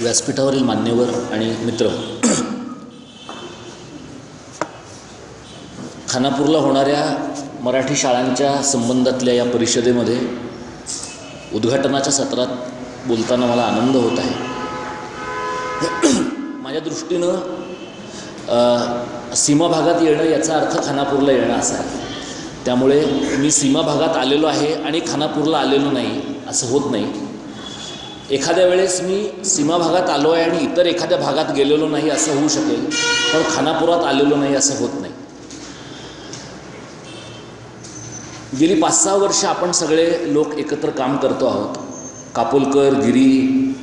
व्यासपीठावरील मान्यवर आणि मित्र. खानापूरला होणाऱ्या मराठी शाळांच्या संबंधातल्या या परिषदेमध्ये उद्घाटनाच्या सत्रात बोलताना मला आनंद होत आहे. माझ्या दृष्टीनं सीमा भागात येणं याचा अर्थ खानापूरला येणं असा आहे. त्यामुळे मी सीमा भागात आलेलो आहे आणि खानापूरला आलेलो नाही असं होत नाही. एखाद्या वेळेस मी सीमा भागात आलो आहे आणि इतर एखाद्या भागात गेलेलो नाही असं होऊ शकेल पण खानापुरात आलेलो नाही असं होत नाही. गेली पाच सहा वर्ष आपण सगळे लोक एकत्र काम करतो आहोत. कापोलकर गिरी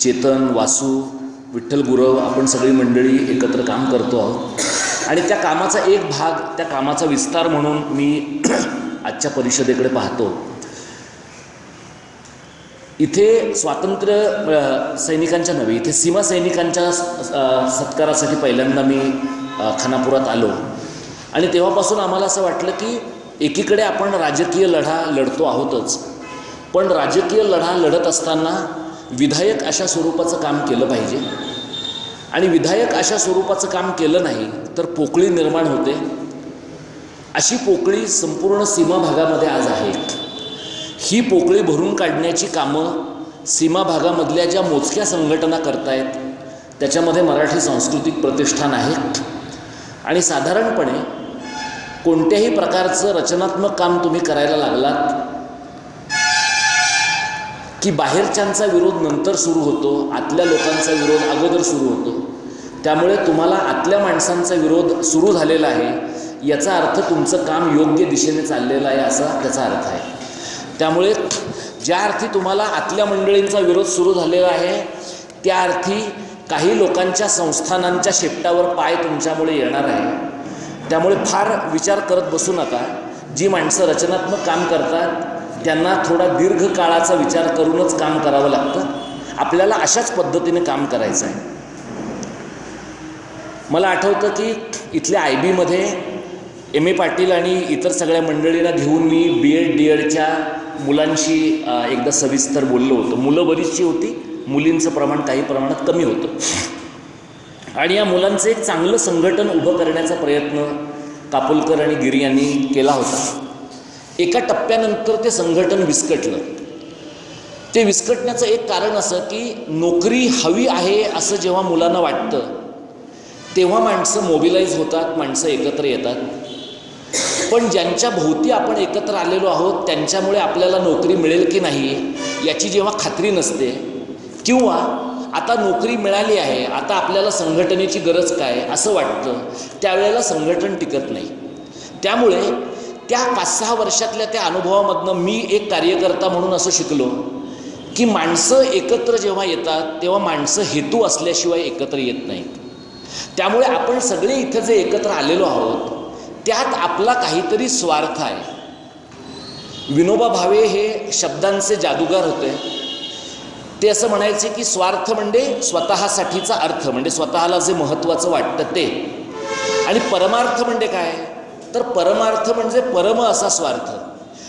चेतन वासू विठ्ठल गुरव आपण सगळी मंडळी एकत्र काम करतो आहोत. आणि त्या कामाचा एक भाग त्या कामाचा विस्तार म्हणून मी आजच्या परिषदेकडे पाहतो. इथे स्वातंत्र्य सैनिकांच्या नव्हे इथे सीमा सैनिकांच्या सत्कारासाठी पहिल्यांदा मी खानापुरात आलो. आणि तेव्हापासून आम्हाला असं वाटलं की एकीकडे आपण राजकीय लढा लढतो आहोतच. पण राजकीय लढा लढत असताना विधायक अशा स्वरूपाचं काम केलं पाहिजे. आणि विधायक अशा स्वरूपाचं काम केलं नाही तर पोकळी निर्माण होते. अशी पोकळी संपूर्ण सीमा भागामध्ये आज आहे. ही पोकळी भरून काढण्याची कामं सीमा भागामधल्या ज्या मोजक्या संघटना करतायत त्याच्यामध्ये मराठी सांस्कृतिक प्रतिष्ठान आहे आणि साधारणपणे कोणत्याही प्रकारचं रचनात्मक काम तुम्ही करायला लागलात की बाहेरच्यांचा विरोध नंतर सुरू होतो आतल्या लोकांचा विरोध अगोदर सुरू होतो त्यामुळे तुम्हाला आतल्या माणसांचा विरोध सुरू झालेला आहे याचा अर्थ तुमचं काम योग्य दिशेने चाललेलं आहे असा त्याचा अर्थ आहे. त्यामुळे ज्या अर्थी तुम्हाला आतल्या मंडळींचा विरोध सुरू झालेला आहे त्या अर्थी काही लोकांच्या संस्थानांच्या शेपटावर पाय तुमच्यामुळे येणार आहे. त्यामुळे फार विचार करत बसू नका. जी माणसं रचनात्मक काम करतात त्यांना थोडा दीर्घ काळाचा विचार करूनच काम करावं लागतं. आपल्याला अशाच पद्धतीने काम करायचं आहे मला आठवतं की इथल्या आय बीमध्ये एम ए पाटील आणि इतर सगळ्या मंडळींना घेऊन मी बी एड डी एडच्या मुलांशी एकदा सविस्तर बोललो होतो. मुलं बरीचशी होती मुलींचं प्रमाण काही प्रमाणात कमी होतं. आणि या मुलांचं एक चांगलं संघटन उभं करण्याचा प्रयत्न कापोलकर आणि गिरी यांनी केला होता. एका टप्प्यानंतर ते संघटन विस्कटलं. ते विस्कटण्याचं एक कारण असं की नोकरी हवी आहे असं जेव्हा मुलांना वाटतं तेव्हा माणसं मोबिलाईज होतात माणसं एकत्र येतात. पण ज्यांच्या भोवती आपण एकत्र आलेलो आहोत त्यांच्यामुळे आपल्याला नोकरी मिळेल की नाही याची जेव्हा खात्री नसते. किंवा आता नोकरी मिळाली आहे आता आपल्याला संघटनेची गरज काय असं वाटतं त्यावेळेला संघटन टिकत नाही. त्यामुळे त्या पाच सहा वर्षातल्या त्या अनुभवामधनं मी एक कार्यकर्ता म्हणून असं शिकलो की माणसं एकत्र जेव्हा येतात तेव्हा माणसं हेतू असल्याशिवाय एकत्र येत नाहीत. त्यामुळे आपण सगळे इथं जे एकत्र आलेलो आहोत त्यात आपला काहीतरी स्वार्थ आहे. विनोबा भावे हे शब्दांचे जादूगार होते. ते असं म्हणायचे की स्वार्थ म्हणजे स्वतःसाठीचा अर्थ म्हणजे स्वतःला जे महत्त्वाचं वाटतं ते. आणि परमार्थ म्हणजे काय? तर परमार्थ म्हणजे परम असा स्वार्थ.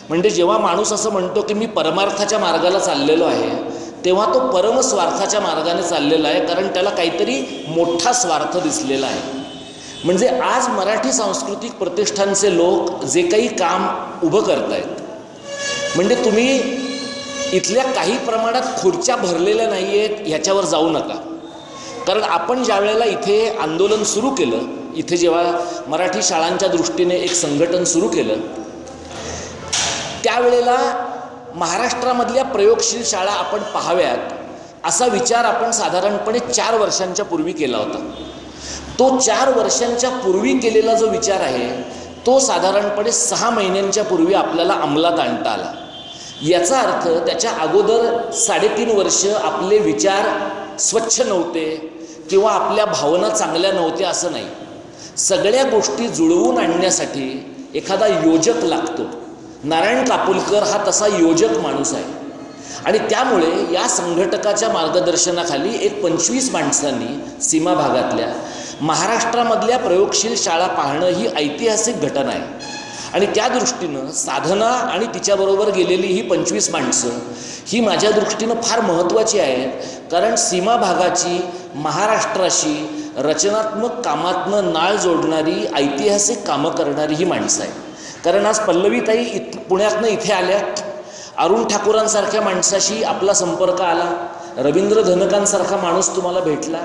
म्हणजे जेव्हा माणूस असं म्हणतो की मी परमार्थाच्या मार्गाला चाललेलो आहे तेव्हा तो परम स्वार्थाच्या मार्गाने चाललेला आहे कारण त्याला काहीतरी मोठा स्वार्थ दिसलेला आहे. म्हणजे आज मराठी सांस्कृतिक प्रतिष्ठानचे लोक जे काही काम उभं करतायत म्हणजे तुम्ही इथल्या काही प्रमाणात खुर्च्या भरलेल्या नाही आहेत ह्याच्यावर जाऊ नका. कारण आपण ज्या वेळेला इथे आंदोलन सुरू केलं इथे जेव्हा मराठी शाळांच्या दृष्टीने एक संघटन सुरू केलं त्यावेळेला महाराष्ट्रामधल्या प्रयोगशील शाळा आपण पाहाव्यात असा विचार आपण साधारणपणे चार वर्षांच्या पूर्वी केला होता. तो चार वर्षांच्या पूर्वी केलेला जो विचार आहे तो साधारणपणे सहा महिन्यांच्या पूर्वी आपल्याला अंमलात आणता आला. याचा अर्थ त्याच्या अगोदर साडेतीन वर्ष आपले विचार स्वच्छ नव्हते किंवा आपल्या भावना चांगल्या नव्हत्या असं नाही. सगळ्या गोष्टी जुळवून आणण्यासाठी एखादा योजक लागतो. नारायण कापुलकर हा तसा योजक माणूस आहे. आणि त्यामुळे या संघटकाच्या मार्गदर्शनाखाली एक पंचवीस माणसांनी सीमा भागातल्या महाराष्ट्रामधल्या प्रयोगशील शाळा पाहणं ही ऐतिहासिक घटना आहे. आणि त्या दृष्टीनं साधना आणि तिच्याबरोबर गेलेली ही पंचवीस माणसं ही माझ्या दृष्टीनं फार महत्त्वाची आहेत. कारण सीमा भागाची महाराष्ट्राशी रचनात्मक कामातनं नाळ जोडणारी ऐतिहासिक कामं करणारी ही माणसं आहे कारण आज पल्लवीताई इत पुण्यातनं इथे आल्या. अरुण ठाकूरांसारख्या माणसाशी आपला संपर्क आला. रवींद्र धनकांसारखा माणूस तुम्हाला भेटला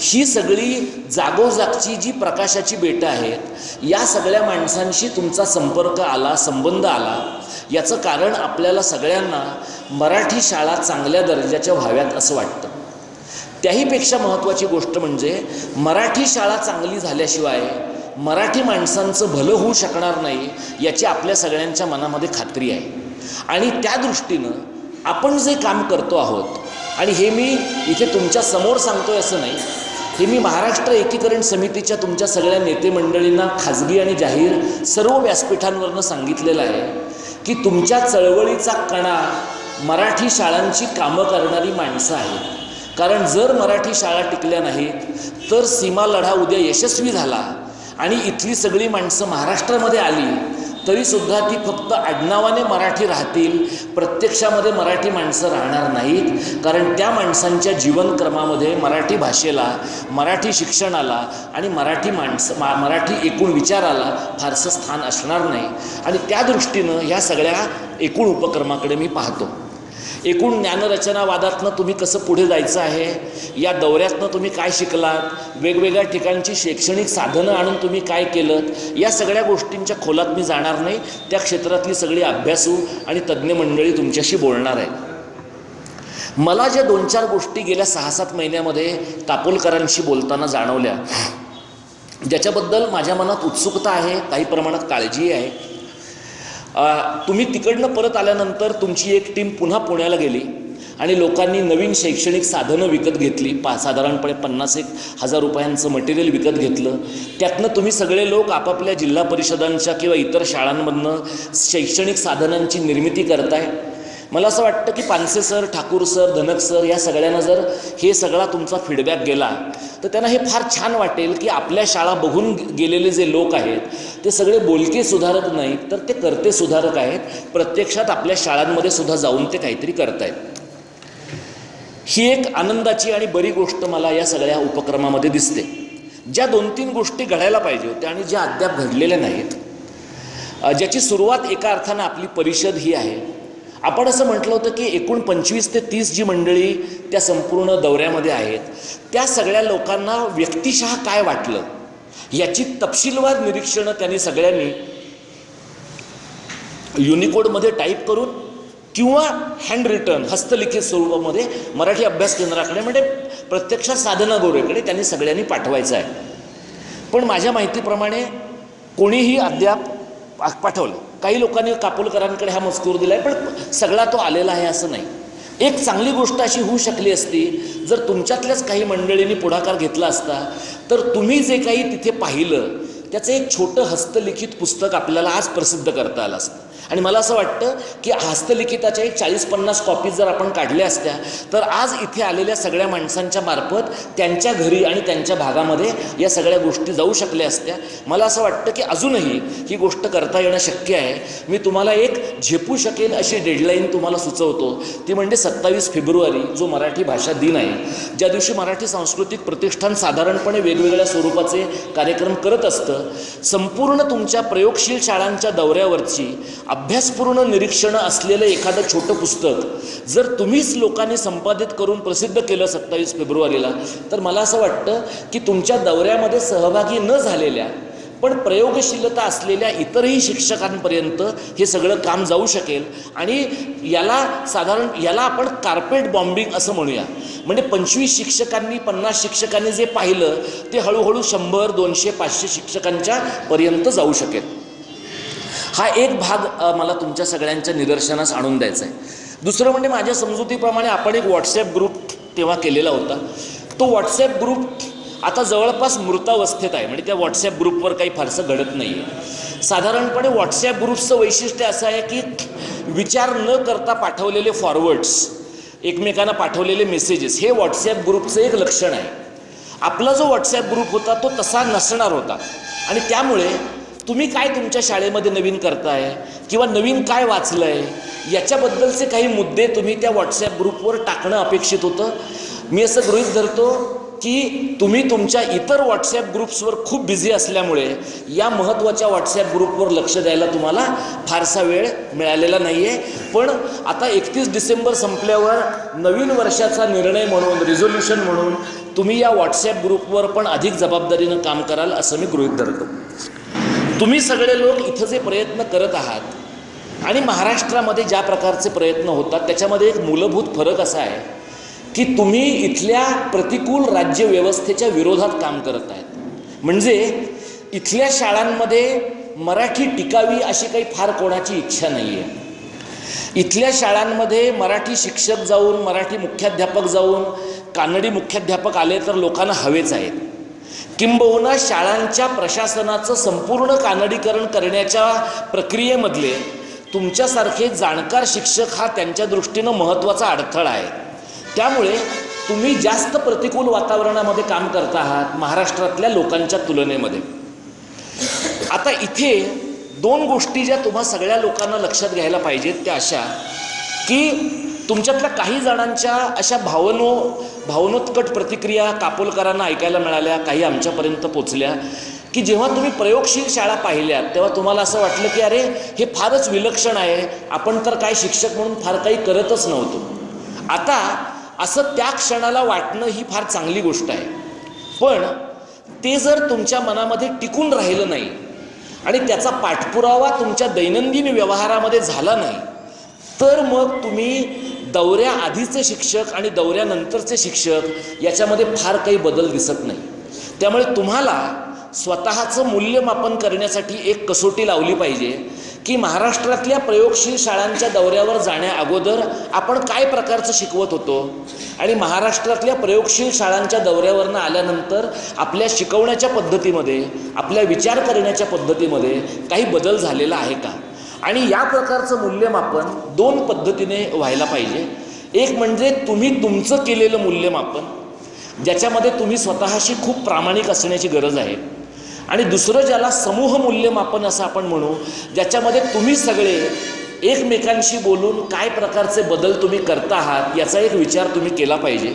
ही सगळी जागोजागची जी प्रकाशाची बेटं आहेत या सगळ्या माणसांशी तुमचा संपर्क आला संबंध आला. याचं कारण आपल्याला सगळ्यांना मराठी शाळा चांगल्या दर्जाच्या व्हाव्यात असं वाटतं. त्याहीपेक्षा महत्त्वाची गोष्ट म्हणजे मराठी शाळा चांगली झाल्याशिवाय मराठी माणसांचं भलं होऊ शकणार नाही याची आपल्या सगळ्यांच्या मनामध्ये खात्री आहे. आणि त्या दृष्टीनं आपण जे काम करतो आहोत आणि हे मी इथे तुमच्यासमोर सांगतोय असं नाही. हे मी महाराष्ट्र एकीकरण समितीच्या तुमच्या सगळ्या नेते मंडळींना खाजगी आणि जाहीर सर्व व्यासपीठांवरनं सांगितलेलं आहे की तुमच्या चळवळीचा कणा मराठी शाळांची कामं करणारी माणसं आहेत. कारण जर मराठी शाळा टिकल्या नाहीत तर सीमा लढा उद्या यशस्वी झाला आणि इथली सगळी माणसं महाराष्ट्रामध्ये आली तरीसुद्धा ती फक्त आडनावाने मराठी राहतील. प्रत्यक्षामध्ये मराठी माणसं राहणार नाहीत. कारण त्या माणसांच्या जीवनक्रमामध्ये मराठी भाषेला मराठी शिक्षणाला आणि मराठी माणसं मा मराठी एकूण विचाराला फारसं स्थान असणार नाही. आणि त्या दृष्टीनं ह्या सगळ्या एकूण उपक्रमाकडे मी पाहतो. एकूण ज्ञानरचनावादातनं तुम्ही कसं पुढे जायचं आहे? या दौऱ्यातनं तुम्ही काय शिकलात? वेगवेगळ्या ठिकाणची शैक्षणिक साधनं आणून तुम्ही काय केलं या सगळ्या गोष्टींच्या खोलात मी जाणार नाही. त्या क्षेत्रातली सगळी अभ्यासू आणि तज्ज्ञ मंडळी तुमच्याशी बोलणार आहे मला ज्या दोन चार गोष्टी गेल्या सहा सात महिन्यामध्ये तापोलकरांशी बोलताना जाणवल्या. ज्याच्याबद्दल माझ्या मनात उत्सुकता आहे काही प्रमाणात काळजी आहे. तुम्ही तिकडनं परत आल्यानंतर तुमची एक टीम पुन्हा पुण्याला गेली आणि लोकांनी नवीन शैक्षणिक साधनं विकत घेतली. पा साधारणपणे पन्नास एक हजार रुपयांचं मटेरियल विकत घेतलं. त्यातनं तुम्ही सगळे लोक आपापल्या जिल्हा परिषदांच्या किंवा इतर शाळांमधनं शैक्षणिक साधनांची निर्मिती करताय. मला असं वाटतं की Panse sir Thakur sir Dhanak sir या सगळ्यांना जर हे सगळा तुमचा फीडबॅक गेला तर त्यांना हे फार छान वाटेल की आपल्या शाळा बघून गेलेले जे लोक आहेत ते सगळे बोलके सुधारक नाहीत तर ते करते सुधारक आहेत. प्रत्यक्षात आपल्या शाळांमध्ये सुद्धा जाऊन ते काहीतरी करतायत. ही एक आनंदाची आणि बरी गोष्ट मला या सगळ्या उपक्रमामध्ये दिसते. ज्या दोन तीन गोष्टी घडायला पाहिजे होत्या आणि ज्या अद्याप घडलेल्या नाहीत ज्याची सुरुवात एका अर्थानं आपली परिषद ही आहे आपण असं म्हटलं होतं की एकूण पंचवीस ते तीस जी मंडळी त्या संपूर्ण दौऱ्यामध्ये आहेत. त्या सगळ्या लोकांना व्यक्तिशः काय वाटलं? याची तपशीलवार निरीक्षणं त्यांनी सगळ्यांनी युनिकोडमध्ये टाईप करून किंवा हँड रिटर्न हस्तलिखित स्वरूपामध्ये मराठी अभ्यास केंद्राकडे म्हणजे प्रत्यक्ष साधना गोरेकडे त्यांनी सगळ्यांनी पाठवायचं आहे. पण माझ्या माहितीप्रमाणे कोणीही अद्याप पा- पाठवलं. काही लोकांनी कापोलकरांकडे हा मजकूर दिला आहे पण सगळा तो आलेला आहे असं नाही. एक चांगली गोष्ट अशी होऊ शकली असती जर तुमच्यातल्याच काही मंडळींनी पुढाकार घेतला असता तर तुम्ही जे काही तिथे पाहिलं त्याचं एक छोटं हस्तलिखित पुस्तक आपल्याला आज प्रसिद्ध करता आलं असतं. आणि मला असं वाटतं की हस्तलिखिताच्या एक चाळीस पन्नास कॉपीज जर आपण काढल्या असत्या तर आज इथे आलेल्या सगळ्या माणसांच्या मार्फत त्यांच्या घरी आणि त्यांच्या भागामध्ये या सगळ्या गोष्टी जाऊ शकल्या असत्या. मला असं वाटतं की अजूनही ही गोष्ट करता येणं शक्य आहे. मी तुम्हाला एक झेपू शकेन अशी डेडलाईन तुम्हाला सुचवतो. ती म्हणजे सत्तावीस फेब्रुवारी जो मराठी भाषा दिन आहे. ज्या दिवशी मराठी सांस्कृतिक प्रतिष्ठान साधारणपणे वेगवेगळ्या स्वरूपाचे कार्यक्रम करत असतं संपूर्ण तुमच्या प्रयोगशील शाळांच्या दौऱ्यावरची अभ्यासपूर्ण निरीक्षणं असलेलं एखादं छोटं पुस्तक जर तुम्हीच लोकांनी संपादित करून प्रसिद्ध केलं सत्तावीस फेब्रुवारीला तर मला असं वाटतं की तुमच्या दौऱ्यामध्ये सहभागी न झालेल्या पण प्रयोगशीलता असलेल्या इतरही शिक्षकांपर्यंत हे सगळं काम जाऊ शकेल. आणि याला साधारण याला आपण कार्पेट बॉम्बिंग असं म्हणूया. म्हणजे पंचवीस शिक्षकांनी पन्नास शिक्षकांनी जे पाहिलं ते हळूहळू शंभर दोनशे पाचशे शिक्षकांच्या पर्यंत जाऊ शकेल. हा एक भाग मला तुमच्या सगळ्यांच्या निदर्शनास आणून द्यायचा आहे. दुसरं म्हणजे माझ्या समजुतीप्रमाणे आपण एक व्हॉट्सॲप ग्रुप तेव्हा केलेला होता. तो व्हॉट्सॲप ग्रुप आता जवळपास मृतावस्थेत आहे. म्हणजे त्या व्हॉट्सॲप ग्रुपवर काही फारसं घडत नाही आहे साधारणपणे व्हॉट्सॲप ग्रुपचं वैशिष्ट्य असं आहे की विचार न करता पाठवलेले फॉरवर्ड्स एकमेकांना पाठवलेले मेसेजेस हे व्हॉट्सॲप ग्रुपचं एक लक्षण आहे. आपला जो व्हॉट्सॲप ग्रुप होता तो तसा नसणार होता. आणि त्यामुळे तुम्ही काय तुमच्या शाळेमध्ये नवीन करताय? किंवा नवीन काय वाचलं आहे याच्याबद्दलचे काही मुद्दे तुम्ही त्या व्हॉट्सॲप ग्रुपवर टाकणं अपेक्षित होतं. मी असं गृहीत धरतो की तुम्ही तुमच्या इतर व्हॉट्सॲप ग्रुप्सवर खूप बिझी असल्यामुळे या महत्त्वाच्या व्हॉट्सॲप ग्रुपवर लक्ष द्यायला तुम्हाला फारसा वेळ मिळालेला नाही आहे पण आता एकतीस डिसेंबर संपल्यावर नवीन वर्षाचा निर्णय म्हणून रिझोल्युशन म्हणून तुम्ही या व्हॉट्सॲप ग्रुपवर पण अधिक जबाबदारीनं काम कराल असं मी गृहीत धरतो. तुम्ही सगळे लोक इथं जे प्रयत्न करत आहात आणि महाराष्ट्रामध्ये ज्या प्रकारचे प्रयत्न होतात त्याच्यामध्ये एक मूलभूत फरक असा आहे की तुम्ही इथल्या प्रतिकूल राज्यव्यवस्थेच्या विरोधात काम करत आहेत. म्हणजे इथल्या शाळांमध्ये मराठी टिकावी अशी काही फार कोणाची इच्छा नाही आहे इथल्या शाळांमध्ये मराठी शिक्षक जाऊन मराठी मुख्याध्यापक जाऊन कानडी मुख्याध्यापक आले तर लोकांना हवेच आहेत. किंबहुना शाळांच्या प्रशासनाचं संपूर्ण कानडीकरण करण्याच्या प्रक्रियेमधले तुमच्यासारखे जाणकार शिक्षक हा त्यांच्या दृष्टीनं महत्त्वाचा अडथळा आहे. त्यामुळे तुम्ही जास्त प्रतिकूल वातावरणामध्ये काम करत आहात महाराष्ट्रातल्या लोकांच्या तुलनेमध्ये. आता इथे दोन गोष्टी ज्या तुम्हा सगळ्या लोकांना लक्षात घ्यायला पाहिजेत त्या अशा की तुमच्यातल्या काही जणांच्या अशा भावनो भावनोत्कट प्रतिक्रिया कापोलकरांना ऐकायला मिळाल्या काही आमच्यापर्यंत पोचल्या की जेव्हा तुम्ही प्रयोगशील शाळा पाहिल्यात तेव्हा तुम्हाला असं वाटलं की अरे हे फारच विलक्षण आहे. आपण तर काय शिक्षक म्हणून फार काही करतच नव्हतो. आता असं त्या क्षणाला वाटणं ही फार चांगली गोष्ट आहे. पण ते जर तुमच्या मनामध्ये टिकून राहिलं नाही आणि त्याचा पाठपुरावा तुमच्या दैनंदिन व्यवहारामध्ये झाला नाही तर मग तुम्ही दौऱ्या आधीचे शिक्षक आणि दौऱ्यानंतरचे शिक्षक याच्यामध्ये फार काही बदल दिसत नाही. त्यामुळे तुम्हाला स्वतःचं मूल्यमापन करण्यासाठी एक कसोटी लावली पाहिजे की महाराष्ट्रातल्या प्रयोगशील शाळांच्या दौऱ्यावर जाण्या अगोदर आपण काय प्रकारचं शिकवत होतो आणि महाराष्ट्रातल्या प्रयोगशील शाळांच्या दौऱ्यावरनं आल्यानंतर आपल्या शिकवण्याच्या पद्धतीमध्ये आपल्या विचार करण्याच्या पद्धतीमध्ये काही बदल झालेला आहे का? आणि या प्रकारचं मूल्यमापन दोन पद्धतीने व्हायला पाहिजे. एक म्हणजे तुम्ही तुमचं केलेलं मूल्यमापन ज्याच्यामध्ये तुम्ही स्वतःशी खूप प्रामाणिक असण्याची गरज आहे. आणि दुसरं ज्याला समूह मूल्यमापन असं आपण म्हणू ज्याच्यामध्ये तुम्ही सगळे एकमेकांशी बोलून काय प्रकारचे बदल तुम्ही करता आहात याचा एक विचार तुम्ही केला पाहिजे.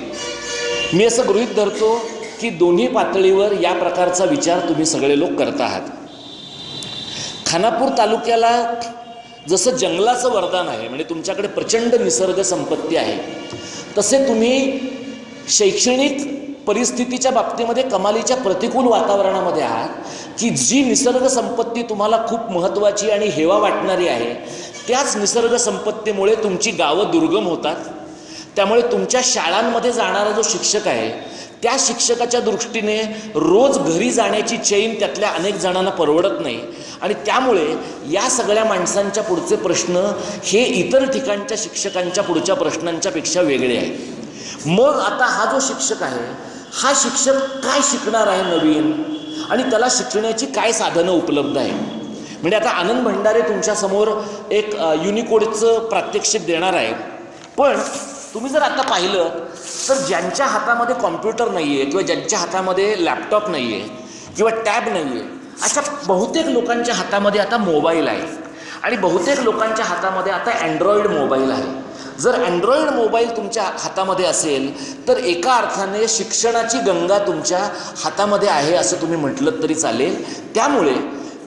मी असं गृहीत धरतो की दोन्ही पातळीवर या प्रकारचा विचार तुम्ही सगळे लोक करता आहात. खानापूर तालुक्याला जसं जंगलाचं वरदान आहे म्हणजे तुमच्याकडे प्रचंड निसर्ग संपत्ती आहे तसे तुम्ही शैक्षणिक परिस्थितीच्या बाबतीमध्ये कमालीच्या प्रतिकूल वातावरणामध्ये आहात की जी निसर्ग संपत्ती तुम्हाला खूप महत्त्वाची आणि हेवा वाटणारी आहे त्याच निसर्ग संपत्तीमुळे तुमची गावं दुर्गम होतात. त्यामुळे तुमच्या शाळांमध्ये जाणारा जो शिक्षक आहे त्या शिक्षकाच्या दृष्टीने रोज घरी जाण्याची चैन त्यातल्या अनेक जणांना परवडत नाही. आणि त्यामुळे या सगळ्या माणसांच्या पुढचे प्रश्न हे इतर ठिकाणच्या शिक्षकांच्या पुढच्या प्रश्नांच्यापेक्षा वेगळे आहेत. मग आता हा जो शिक्षक आहे हा शिक्षक काय शिकणार आहे नवीन? आणि त्याला शिकण्याची काय साधनं उपलब्ध आहे म्हणजे आता आनंद भंडारे तुमच्यासमोर एक युनिकोडचं प्रात्यक्षिक देणार आहे पण तुम्ही जर आता पाहिलं तर ज्यांच्या हातामध्ये कॉम्प्युटर नाही आहे किंवा ज्यांच्या हातामध्ये लॅपटॉप नाही आहे किंवा टॅब नाही आहे अशा बहुतेक लोकांच्या हातामध्ये आता मोबाईल आहे. आणि बहुतेक लोकांच्या हातामध्ये आता अँड्रॉइड मोबाईल आहे. जर अँड्रॉइड मोबाईल तुमच्या हातामध्ये असेल तर एका अर्थाने शिक्षणाची गंगा तुमच्या हातामध्ये आहे असं तुम्ही म्हटलं तरी चालेल. त्यामुळे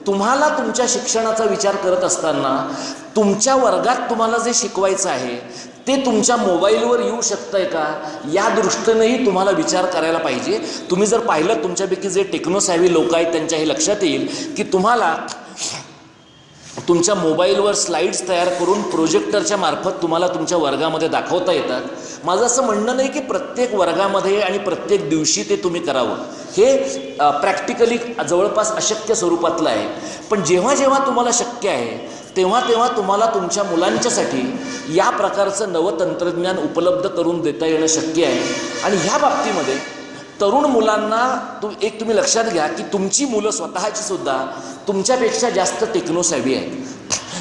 तुम्हाला तुमच्या शिक्षणाचा विचार करत असताना तुमच्या वर्गात तुम्हाला जे शिकवायचं आहे ते तुमच्या मोबाईलवर येऊ शकतंय का? या दृष्टीनेही तुम्हाला विचार करायला पाहिजे. तुम्ही जर पाहिलं तुमच्यापैकी जे टेक्नोसॅव्ही लोक आहेत त्यांच्या हे लक्षात येईल की तुम्हाला तुमच्या मोबाईलवर स्लाईड्स तयार करून प्रोजेक्टरच्या मार्फत तुम्हाला तुमच्या वर्गामध्ये दाखवता येतात. माझं असं म्हणणं नाही की प्रत्येक वर्गामध्ये आणि प्रत्येक दिवशी ते तुम्ही करावं. हे प्रॅक्टिकली जवळपास अशक्य स्वरूपातलं आहे. पण जेव्हा जेव्हा तुम्हाला शक्य आहे तेव्हा तेव्हा तुम्हाला तुमच्या मुलांच्यासाठी या प्रकारचं नवं तंत्रज्ञान उपलब्ध करून देता येणं शक्य आहे. आणि ह्या बाबतीमध्ये तरुण मुलांना तु एक तुम्ही लक्षात घ्या की तुमची मुलं स्वतःची सुद्धा तुमच्यापेक्षा जास्त टेक्नोसॅवी आहेत.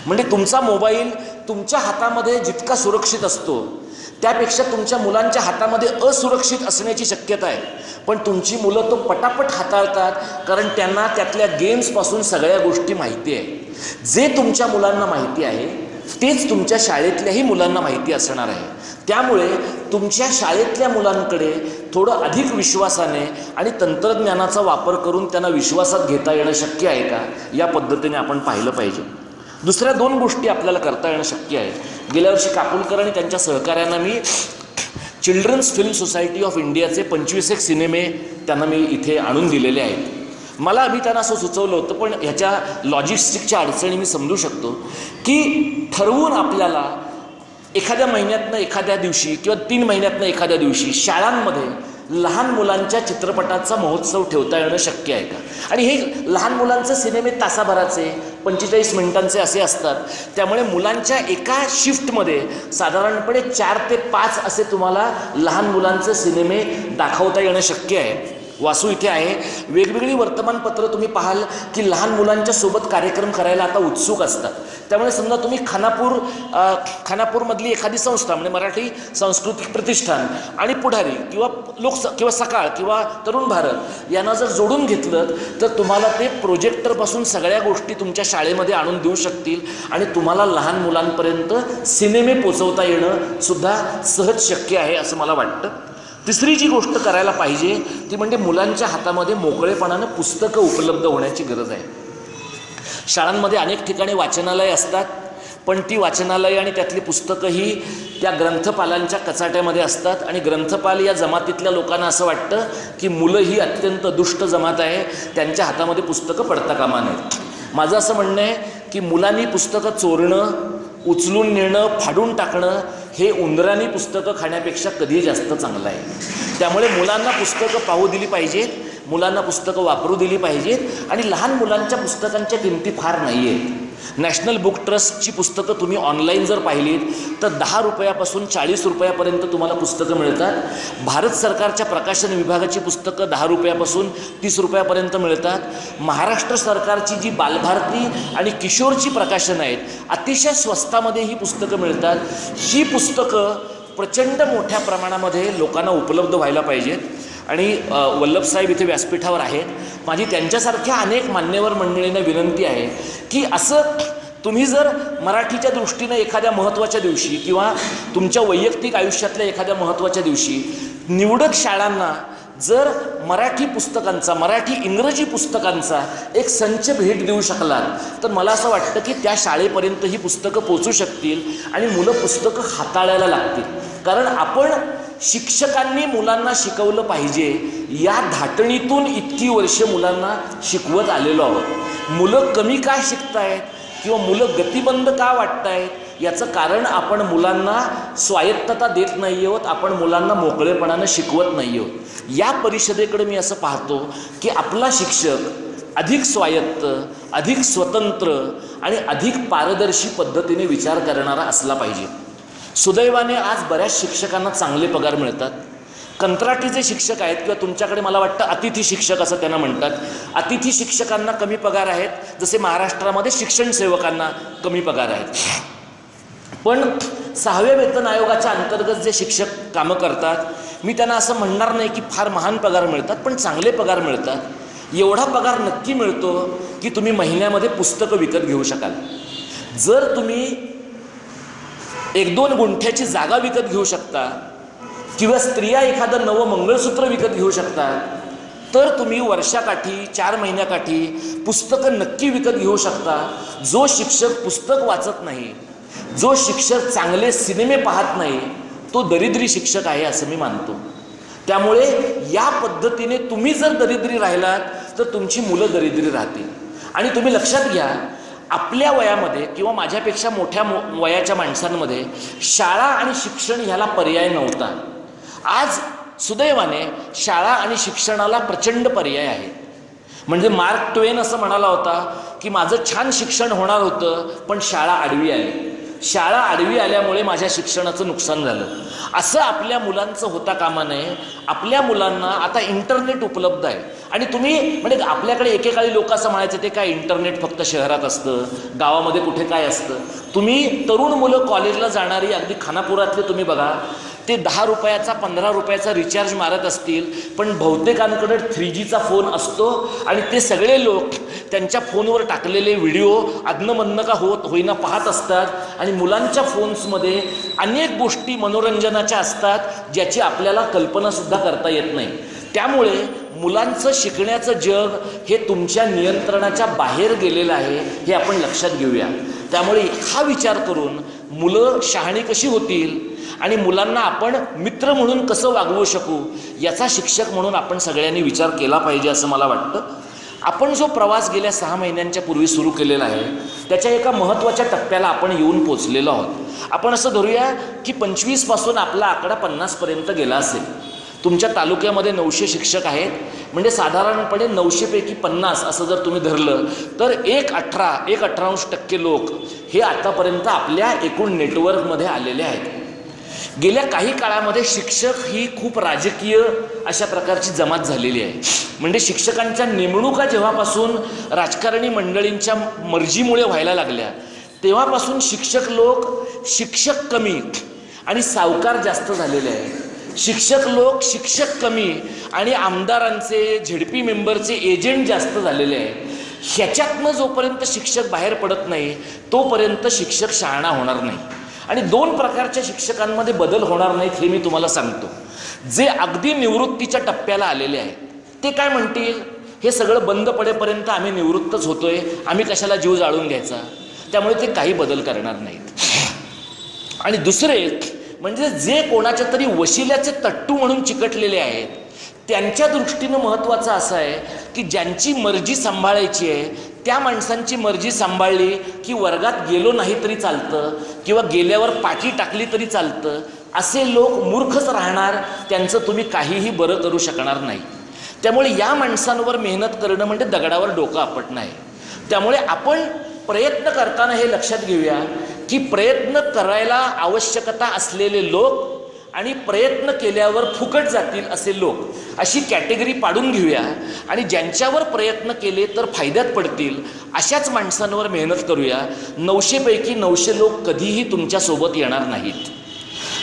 म्हणजे तुमचा मोबाईल तुमच्या हातामध्ये जितका सुरक्षित असतो त्यापेक्षा तुमच्या मुलांच्या हातामध्ये असुरक्षित असण्याची शक्यता आहे. पण तुमची मुलं तो पटापट हाताळतात कारण त्यांना त्यातल्या गेम्सपासून सगळ्या गोष्टी माहिती आहे. जे तुमच्या मुलांना माहिती आहे तेच तुमच्या शाळेतल्याही मुलांना माहिती असणार आहे. त्यामुळे तुमच्या शाळेतल्या मुलांकडे थोडं अधिक विश्वासाने आणि तंत्रज्ञानाचा वापर करून त्यांना विश्वासात घेता येणं शक्य आहे का? या पद्धतीने आपण पाहिलं पाहिजे. दुसऱ्या दोन गोष्टी आपल्याला करता येणं शक्य आहे. गेल्या वर्षी काकुलकर आणि त्यांच्या सहकाऱ्यांना मी चिल्ड्रन्स फिल्म सोसायटी ऑफ इंडियाचे पंचवीस एक सिनेमे त्यांना मी इथे आणून दिलेले आहेत. मला मी त्यांना असं सुचवलं होतं पण ह्याच्या लॉजिस्टिकच्या अडचणी मी समजू शकतो की ठरवून आपल्याला एखाद्या महिन्यातनं एखाद्या दिवशी किंवा तीन महिन्यातनं एखाद्या दिवशी शाळांमध्ये लहान मुलांच्या चित्रपटाचा महोत्सव ठेवता येणं शक्य आहे का? आणि हे लहान मुलांचे सिनेमे तासाभराचे पंचेचाळीस मिनिटांचे असे असतात. त्यामुळे मुलांच्या एका शिफ्टमध्ये साधारणपणे चार ते पाच असे तुम्हाला लहान मुलांचे सिनेमे दाखवता येणं शक्य आहे. वासू इथे आहे. वेगवेगळी वर्तमानपत्र तुम्ही पाहाल की लहान मुलांच्या सोबत कार्यक्रम करायला आता उत्सुक असतात. त्यामुळे समजा तुम्ही खानापूर खानापूरमधली एखादी संस्था म्हणजे मराठी सांस्कृतिक प्रतिष्ठान आणि पुढारी किंवा लोकस किंवा सकाळ किंवा तरुण भारत यांना जर जोडून घेतलं तर तुम्हाला ते प्रोजेक्टरपासून सगळ्या गोष्टी तुमच्या शाळेमध्ये आणून देऊ शकतील आणि तुम्हाला लहान मुलांपर्यंत सिनेमे पोचवता येणं सुद्धा सहज शक्य आहे असं मला वाटतं. तिसरी जी गोष्ट करायला पाहिजे ती म्हणजे मुलांच्या हातामध्ये मोकळेपणानं पुस्तकं उपलब्ध होण्याची गरज आहे. शाळांमध्ये अनेक ठिकाणी वाचनालय असतात पण ती वाचनालय आणि त्यातली पुस्तकं ही त्या ग्रंथपालांच्या कचाट्यामध्ये असतात आणि ग्रंथपाल या जमातीतल्या लोकांना असं वाटतं की मुलं ही अत्यंत दुष्ट जमात आहे त्यांच्या हातामध्ये पुस्तकं पडता कामा नयेत माझं असं म्हणणं आहे की मुलांनी पुस्तकं चोरणं उचलून नेणं फाडून टाकणं हे उंदरांनी पुस्तकं खाण्यापेक्षा कधी जास्त चांगलं आहे. त्यामुळे मुलांना पुस्तकं पाहू दिली पाहिजेत मुलांना पुस्तकं वापरू दिली पाहिजेत आणि लहान मुलांच्या पुस्तकांच्या किमती फार नाही आहेत नॅशनल बुक ट्रस्टची पुस्तकं तुम्ही ऑनलाईन जर पाहिलीत तर दहा रुपयापासून चाळीस रुपयापर्यंत तुम्हाला पुस्तकं मिळतात. भारत सरकारच्या प्रकाशन विभागाची पुस्तकं दहा रुपयापासून तीस रुपयापर्यंत मिळतात. महाराष्ट्र सरकारची जी बालभारती आणि किशोरची प्रकाशन आहेत अतिशय स्वस्तामध्ये ही पुस्तकं मिळतात. ही पुस्तकं प्रचंड मोठ्या प्रमाणामध्ये लोकांना उपलब्ध व्हायला पाहिजेत. आणि वल्लभसाहेब इथे व्यासपीठावर आहेत. माझी त्यांच्यासारख्या अनेक मान्यवर मंडळींना विनंती आहे की असं तुम्ही जर मराठीच्या दृष्टीनं एखाद्या महत्त्वाच्या दिवशी किंवा तुमच्या वैयक्तिक आयुष्यातल्या एखाद्या महत्त्वाच्या दिवशी निवडक शाळांना जर मराठी पुस्तकांचा मराठी इंग्रजी पुस्तकांचा एक संच भेट देऊ शकलात तर मला असं वाटतं की त्या शाळेपर्यंत ही पुस्तकं पोचू शकतील आणि मुलं पुस्तकं हाताळायला लागतील. कारण आपण शिक्षकांनी मुलांना शिकवलं पाहिजे. या धाटणीतून इतकी वर्ष मुलांना शिकवत आलेलो आहोत. मुलं कमी का शिकतायत? किंवा मुलं गतिबंद का वाटतायत? याचं कारण आपण मुलांना स्वायत्तता देत नाही आहोत आपण मुलांना मोकळेपणानं शिकवत नाही आहोत. या परिषदेकडे मी असं पाहतो की आपला शिक्षक अधिक स्वायत्त अधिक स्वतंत्र आणि अधिक पारदर्शी पद्धतीने विचार करणारा असला पाहिजे. सुदैवाने आज बऱ्याच शिक्षकांना चांगले पगार मिळतात. कंत्राटीचे शिक्षक आहेत किंवा तुमच्याकडे मला वाटतं अतिथी शिक्षक असं त्यांना म्हणतात. अतिथी शिक्षकांना कमी पगार आहेत जसे महाराष्ट्रामध्ये शिक्षण सेवकांना कमी पगार आहेत. पण सहाव्या वेतन आयोगाच्या अंतर्गत जे शिक्षक कामं करतात मी त्यांना असं म्हणणार नाही की फार महान पगार मिळतात पण चांगले पगार मिळतात. एवढा पगार नक्की मिळतो की तुम्ही महिन्यामध्ये पुस्तकं विकत घेऊ शकाल. जर तुम्ही एक दोन गुंठ्याची जागा विकत घेऊ शकता. किंवा स्त्रिया एखादं नवं मंगळसूत्र विकत घेऊ शकतात तर तुम्ही वर्षाकाठी चार महिन्याकाठी पुस्तकं नक्की विकत घेऊ शकता. जो शिक्षक पुस्तक वाचत नाही जो शिक्षक चांगले सिनेमे पाहत नाही तो दरिद्री शिक्षक आहे असं मी मानतो. त्यामुळे या पद्धतीने तुम्ही जर दरिद्री राहिलात तर तुमची मुलं दरिद्री राहतील. आणि तुम्ही लक्षात घ्या आपल्या वयामध्ये किंवा माझ्यापेक्षा मोठ्या मो वयाच्या माणसांमध्ये शाळा आणि शिक्षण ह्याला पर्याय नव्हता. आज सुदैवाने शाळा आणि शिक्षणाला प्रचंड पर्याय आहे. म्हणजे मार्क ट्वेन असं म्हणाला होता की माझं छान शिक्षण होणार होतं पण शाळा आडवी आली. शाळा आडवी आल्यामुळे माझ्या शिक्षणाचं नुकसान झालं. असं आपल्या मुलांचं होता कामा नये. आपल्या मुलांना आता इंटरनेट उपलब्ध आहे. आणि तुम्ही म्हणजे आपल्याकडे एकेकाळी लोक असं म्हणायचं ते काय इंटरनेट फक्त शहरात असतं? गावामध्ये कुठे काय असतं? तुम्ही तरुण मुलं कॉलेजला जाणारी अगदी खानापुरातले तुम्ही बघा. ते दहा रुपयाचा पंधरा रुपयाचा रिचार्ज मारत असतील पण बहुतेकांकडे थ्री जीचा फोन असतो आणि ते सगळे लोक त्यांच्या फोनवर टाकलेले व्हिडिओ अधनमधनं का होत होईना पाहत असतात. आणि मुलांच्या फोन्समध्ये अनेक गोष्टी मनोरंजनाच्या असतात ज्याची आपल्याला कल्पनासुद्धा करता येत नाही. त्यामुळे मुलांचं शिकण्याचं जग हे तुमच्या नियंत्रणाच्या बाहेर गेलेलं आहे हे आपण लक्षात घेऊया. त्यामुळे हा विचार करून मुलं शहाणी कशी होतील? आणि मुलांना आपण मित्र म्हणून कसं वागवू शकू याचा शिक्षक म्हणून आपण सगळ्यांनी विचार केला पाहिजे असं मला वाटतं. आपण जो प्रवास गेल्या सहा महिन्यांच्या पूर्वी सुरू केलेला आहे त्याच्या एका महत्त्वाच्या टप्प्याला आपण येऊन पोचलेलो आहोत. आपण असं धरूया की पंचवीसपासून आपला आकडा पन्नासपर्यंत गेला असेल. तुमच्या तालुक्यामध्ये नऊशे शिक्षक आहेत म्हणजे साधारणपणे नऊशेपैकी पन्नास असं जर तुम्ही धरलं तर एक अठरा एक अठरांश टक्के लोक हे आतापर्यंत आपल्या एकूण नेटवर्कमध्ये आलेले आहेत. गेल्या काही काळामध्ये शिक्षक ही खूप राजकीय अशा प्रकारची जमात झालेली आहे. म्हणजे शिक्षकांच्या नेमणुका जेव्हापासून राजकारणी मंडळींच्या मर्जीमुळे व्हायला लागल्या तेव्हापासून शिक्षक लोक शिक्षक कमी आणि सावकार जास्त झालेले आहे शिक्षक लोक शिक्षक कमी आणि आमदारांचे झेडपी मेंबरचे एजंट जास्त झालेले आहे ह्याच्यातनं जोपर्यंत शिक्षक बाहेर पडत नाही तोपर्यंत शिक्षक शहाणा होणार नाही. आणि दोन प्रकारच्या शिक्षकांमध्ये बदल होणार नाहीत हे मी तुम्हाला सांगतो. जे अगदी निवृत्तीच्या टप्प्याला आलेले आहेत ते काय म्हणतील? हे सगळं बंद पडेपर्यंत आम्ही निवृत्तच होतोय आम्ही कशाला जीव जाळून घ्यायचा? त्यामुळे ते काही बदल करणार नाहीत. आणि दुसरे म्हणजे जे कोणाच्या तरी वशिल्याचे तट्टू म्हणून चिकटलेले आहेत त्यांच्या दृष्टीनं महत्त्वाचं असं आहे की ज्यांची मर्जी सांभाळायची आहे त्या माणसांची मर्जी सांभाळली की वर्गात गेलो नाही तरी चालतं किंवा गेल्यावर पाठी टाकली तरी चालतं असे लोक मूर्खच राहणार त्यांचं तुम्ही काहीही बरं करू शकणार नाही. त्यामुळे या माणसांवर मेहनत करणं म्हणजे दगडावर डोकं आपटणं आहे. त्यामुळे आपण प्रयत्न करताना हे लक्षात घेऊया की प्रयत्न करायला आवश्यकता असलेले लोक आणि प्रयत्न केल्यावर फुकट जातील असे लोक. अशी कॅटेगरी पाडून घेऊया. आणि ज्यांच्यावर प्रयत्न केले तर फायद्यात पडतील अशाच माणसांवर मेहनत करूया. नऊशेपैकी नऊशे लोक कधीही तुमच्यासोबत येणार नाहीत.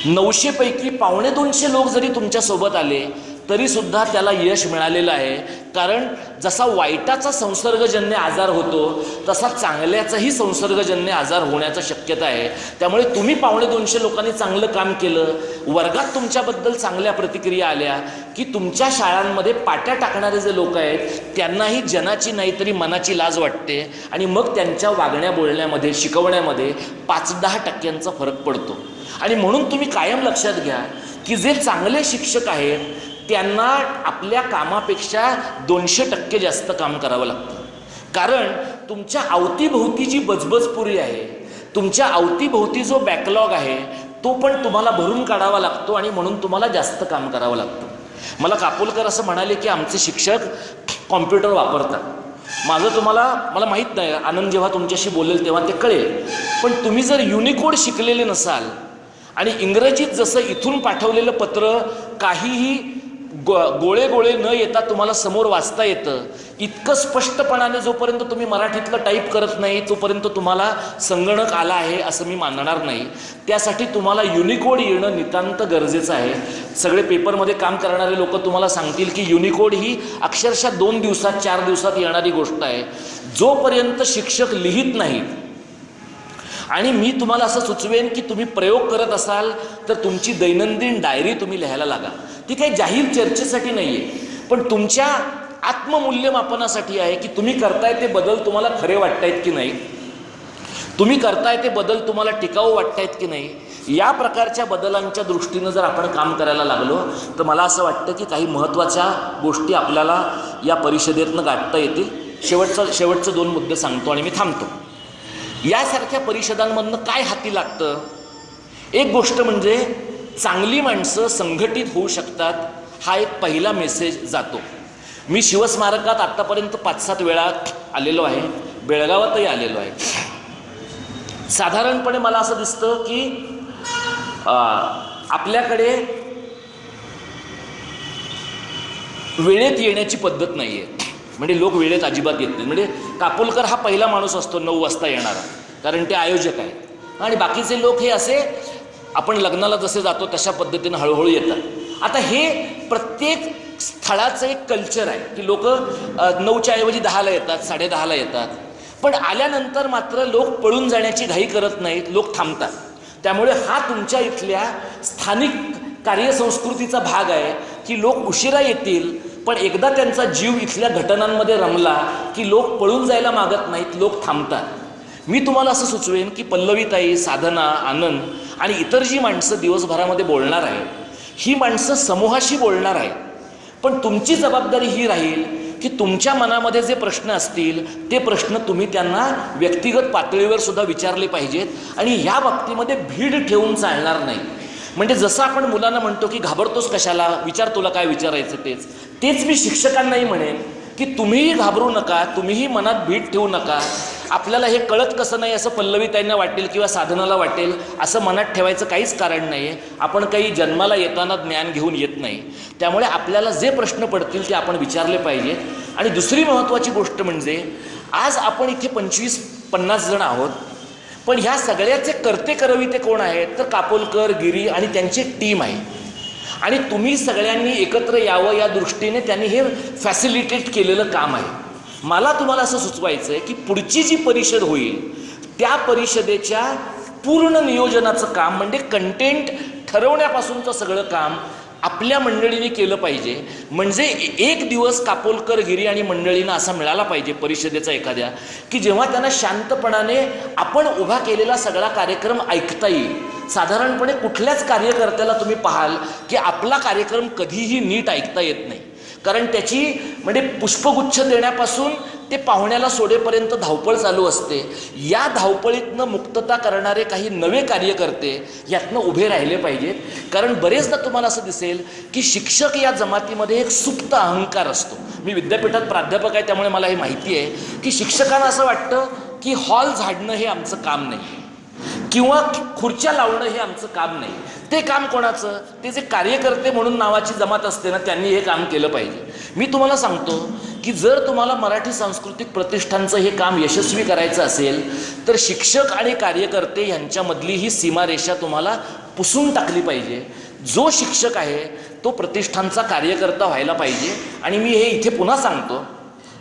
नऊशेपैकी पावणे दोनशे लोक जरी तुमच्यासोबत आले तरीसुद्धा त्याला यश मिळालेलं आहे. कारण जसा वाईटाचा संसर्गजन्य आजार होतो तसा चांगल्याचाही संसर्गजन्य आजार होण्याचा शक्यता आहे. त्यामुळे तुम्ही पावणे दोनशे लोकांनी चांगलं काम केलं. वर्गात तुमच्याबद्दल चांगल्या प्रतिक्रिया आल्या की तुमच्या शाळांमध्ये पाट्या टाकणारे जे लोक आहेत त्यांनाही जनाची नाही तरी मनाची लाज वाटते आणि मग त्यांच्या वागण्या बोलण्यामध्ये शिकवण्यामध्ये पाच दहा टक्क्यांचा फरक पडतो. आणि म्हणून तुम्ही कायम लक्षात घ्या की जे चांगले शिक्षक आहेत त्यांना आपल्या कामापेक्षा दोनशे टक्के जास्त काम करावं लागतं. कारण तुमच्या अवतीभोवती जी बजबजपुरी आहे. तुमच्या अवतीभोवती जो बॅकलॉग आहे तो पण तुम्हाला भरून काढावा लागतो आणि म्हणून तुम्हाला जास्त काम करावं लागतं. मला कापोलकर असं म्हणाले की आमचे शिक्षक कॉम्प्युटर वापरतात. माझं तुम्हाला मला माहीत नाही आनंद जेव्हा तुमच्याशी बोलेल तेव्हा ते कळेल. पण तुम्ही जर युनिकोड शिकलेले नसाल आणि इंग्रजीत जसं इथून पाठवलेलं पत्र काहीही गो गोळे गोळे न येता तुम्हाला समोर वाचता येतं. इतकं स्पष्टपणाने जोपर्यंत तुम्ही मराठीतलं टाईप करत नाही तोपर्यंत तुम्हाला संगणक आला आहे असं मी मानणार नाही. त्यासाठी तुम्हाला युनिकोड येणं नितांत गरजेचं आहे. सगळे पेपरमध्ये काम करणारे लोक तुम्हाला सांगतील की युनिकोड ही अक्षरशः दोन दिवसात चार दिवसात येणारी गोष्ट आहे. जोपर्यंत शिक्षक लिहित नाहीत आणि मी तुम्हाला असं सुचवेन की तुम्ही प्रयोग करत असाल तर तुमची दैनंदिन डायरी तुम्ही लिहायला लागा. ती काही जाहीर चर्चेसाठी नाही आहे पण तुमच्या आत्ममूल्यमापनासाठी आहे की तुम्ही करताय ते बदल तुम्हाला खरे वाटतायत की नाही? तुम्ही करताय ते बदल तुम्हाला टिकाऊ वाटतायत की नाही? या प्रकारच्या बदलांच्या दृष्टीनं जर आपण काम करायला लागलो तर मला असं वाटतं की काही महत्त्वाच्या गोष्टी आपल्याला या परिषदेतनं गाठता येतील. शेवटचं शेवटचं दोन मुद्दे सांगतो आणि मी थांबतो. यासारख्या परिषदांमधनं काय हाती लागतं? एक गोष्ट म्हणजे चांगली माणसं संघटित होऊ शकतात हा एक पहिला मेसेज जातो. मी शिवस्मारकात आत्तापर्यंत पाच सात वेळा आलेलो आहे बेळगावातही आलेलो आहे. साधारणपणे मला असं दिसतं की आपल्याकडे वेळेत येण्याची पद्धत नाही आहे म्हणजे लोक वेळेत अजिबात येत नाही म्हणजे कापोलकर हा पहिला माणूस असतो नऊ वाजता येणारा. कारण ते आयोजक आहेत. आणि बाकीचे लोक हे असे आपण लग्नाला जसे जातो तशा पद्धतीनं हळूहळू येतात. आता हे प्रत्येक स्थळाचं एक कल्चर आहे की लोक नऊच्या ऐवजी दहाला येतात साडेदहाला येतात. पण आल्यानंतर मात्र लोक पळून जाण्याची घाई करत नाहीत लोक थांबतात. त्यामुळे हा तुमच्या इथल्या स्थानिक कार्यसंस्कृतीचा भाग आहे की लोक उशिरा येतील पण एकदा त्यांचा जीव इथल्या घटनांमध्ये रमला की लोक पळून जायला मागत नाहीत लोक थांबतात. मी तुम्हाला असं सुचवेन की पल्लवीताई साधना आनंद आणि इतर जी माणसं दिवसभरामध्ये बोलणार आहेत ही माणसं समूहाशी बोलणार आहेत. पण तुमची जबाबदारी ही राहील की तुमच्या मनामध्ये जे प्रश्न असतील ते प्रश्न तुम्ही त्यांना व्यक्तिगत पातळीवर सुद्धा विचारले पाहिजेत आणि ह्या बाबतीमध्ये भीड ठेवून चालणार नाही. म्हणजे जसं आपण मुलांना म्हणतो की घाबरतोस कशाला विचार तुला काय विचारायचं तेच. तेच मी शिक्षकांनाही म्हणेन की तुम्हीही घाबरू नका तुम्हीही मनात भीड ठेवू नका. आपल्याला हे कळत कसं नाही असं पल्लवीताईंना वाटेल किंवा साधनाला वाटेल असं मनात ठेवायचं काहीच कारण नाही आहे आपण काही जन्माला येताना ज्ञान घेऊन येत नाही. त्यामुळे आपल्याला जे प्रश्न पडतील ते आपण विचारले पाहिजेत आणि दुसरी महत्त्वाची गोष्ट म्हणजे आज आपण इथे पंचवीस पन्नास जण आहोत. पण ह्या सगळ्याचे करते करविते कोण आहेत? तर कापोलकर गिरी आणि त्यांची टीम आहे. आणि तुम्ही सगळ्यांनी एकत्र यावं या दृष्टीने त्यांनी हे फॅसिलिटेट केलेलं काम आहे. मला तुम्हाला असं सुचवायचं आहे की पुढची जी परिषद होईल त्या परिषदेच्या पूर्ण नियोजनाचं काम म्हणजे कंटेंट ठरवण्यापासूनचं सगळं काम आपल्या मंडळीने केलं पाहिजे. म्हणजे एक दिवस कापोलकर गिरी आणि मंडळीनं असा मिळाला पाहिजे परिषदेचा एखाद्या की जेव्हा त्यांना शांतपणाने आपण उभा केलेला सगळा कार्यक्रम ऐकता येईल. साधारणपणे कुठल्याच कार्यकर्त्याला तुम्ही पाहाल की आपला कार्यक्रम कधीही नीट ऐकता येत नाही. कारण त्याची म्हणजे पुष्पगुच्छ देण्यापासून ते पाहुण्याला सोडेपर्यंत धावपळ चालू असते. या धावपळीतनं मुक्तता करणारे काही नवे कार्यकर्ते यातनं उभे राहिले पाहिजेत. कारण बरेचदा तुम्हाला असं दिसेल की शिक्षक या जमातीमध्ये एक सुप्त अहंकार असतो. मी विद्यापीठात प्राध्यापक आहे त्यामुळे मला हे माहिती आहे की शिक्षकांना असं वाटतं की हॉल झाडणं हे आमचं काम नाही. किंवा खुर्च्या लावणं हे आमचं काम नाही. ते काम कोणाचं? ते जे कार्यकर्ते म्हणून नावाची जमात असते ना त्यांनी हे काम केलं पाहिजे. मी तुम्हाला सांगतो की जर तुम्हाला मराठी सांस्कृतिक प्रतिष्ठानचं हे काम यशस्वी करायचं असेल तर शिक्षक आणि कार्यकर्ते यांच्यामधली ही सीमारेषा तुम्हाला पुसून टाकली पाहिजे. जो शिक्षक आहे तो प्रतिष्ठानचा कार्यकर्ता व्हायला पाहिजे. आणि मी हे इथे पुन्हा सांगतो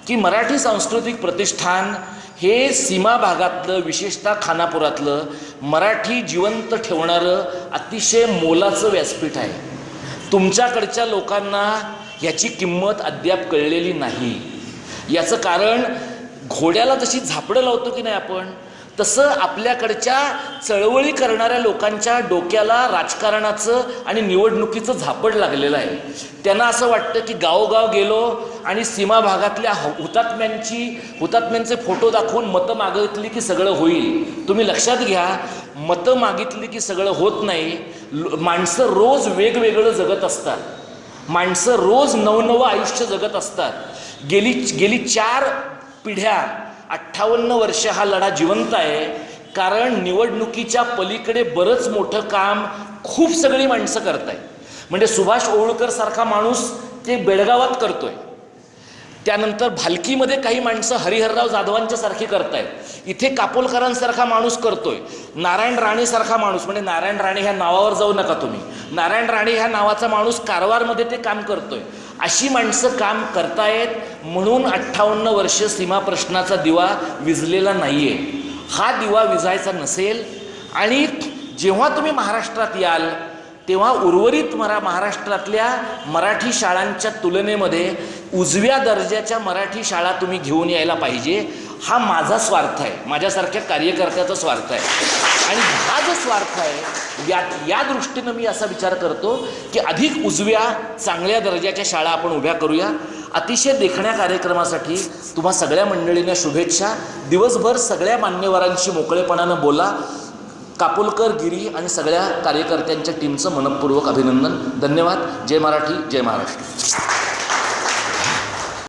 की मराठी सांस्कृतिक प्रतिष्ठान हे सीमा भागातलं विशेषतः खानापुरातलं मराठी जिवंत ठेवणारं अतिशय मोलाचं व्यासपीठ आहे. तुमच्याकडच्या लोकांना ह्याची किंमत अद्याप कळलेली नाही. याचं कारण घोड्याला जशी झापडं लावतो की नाही आपण तसं आपल्याकडच्या चळवळी करणाऱ्या लोकांच्या डोक्याला राजकारणाचं आणि निवडणुकीचं झापड लागलेलं आहे. त्यांना असं वाटतं की गावोगाव गेलो आणि सीमा भागातल्या ह- हुतात्म्यांची हुतात्म्यांचे फोटो दाखवून मतं मागितली की सगळं होईल. तुम्ही लक्षात घ्या मतं मागितली की सगळं होत नाही. माणसं रोज वेगवेगळं जगत असतात. माणसं रोज नवनवं आयुष्य जगत असतात. गेली गेली चार पिढ्या अठ्ठावन्न वर्ष हा लढा जिवंत आहे. कारण निवडणुकीच्या पलीकडे बरंच मोठं काम खूप सगळी माणसं करत आहेत म्हणजे सुभाष ओळकर सारखा माणूस ते बेळगावात करतोय. त्यानंतर भालकीमध्ये काही माणसं हरिहरराव जाधवांच्या सारखी करतायत. इथे कापोलकरांसारखा माणूस करतोय. नारायण राणेसारखा माणूस म्हणजे नारायण राणे ह्या नावावर जाऊ नका तुम्ही. नारायण राणे ह्या नावाचा माणूस कारवारमध्ये ते काम करतोय. अशी माणसं काम करतायत म्हणून अठ्ठावन्न वर्ष सीमा प्रश्नाचा दिवा विजलेला नाहीये. हा दिवा विझायचा नसेल आणि जेव्हा तुम्ही महाराष्ट्रात याल तेव्हा उर्वरित मरा महाराष्ट्रातल्या मराठी शाळांच्या तुलनेमध्ये उजव्या दर्जाच्या मराठी शाळा तुम्ही घेऊन यायला पाहिजे. हा माझा स्वार्थ आहे. माझ्यासारख्या कार्यकर्त्याचा स्वार्थ आहे. आणि हा जो स्वार्थ आहे या या दृष्टीनं मी असा विचार करतो की अधिक उजव्या चांगल्या दर्जाच्या शाळा आपण उभ्या करूया. अतिशय देखण्या कार्यक्रमासाठी तुम्हा सगळ्या मंडळींना शुभेच्छा. दिवसभर सगळ्या मान्यवरांशी मोकळेपणानं बोला. कापोलकर गिरी आणि सगळ्या कार्यकर्त्यांच्या टीमचं मनपूर्वक अभिनंदन. धन्यवाद. जय मराठी जय महाराष्ट्र.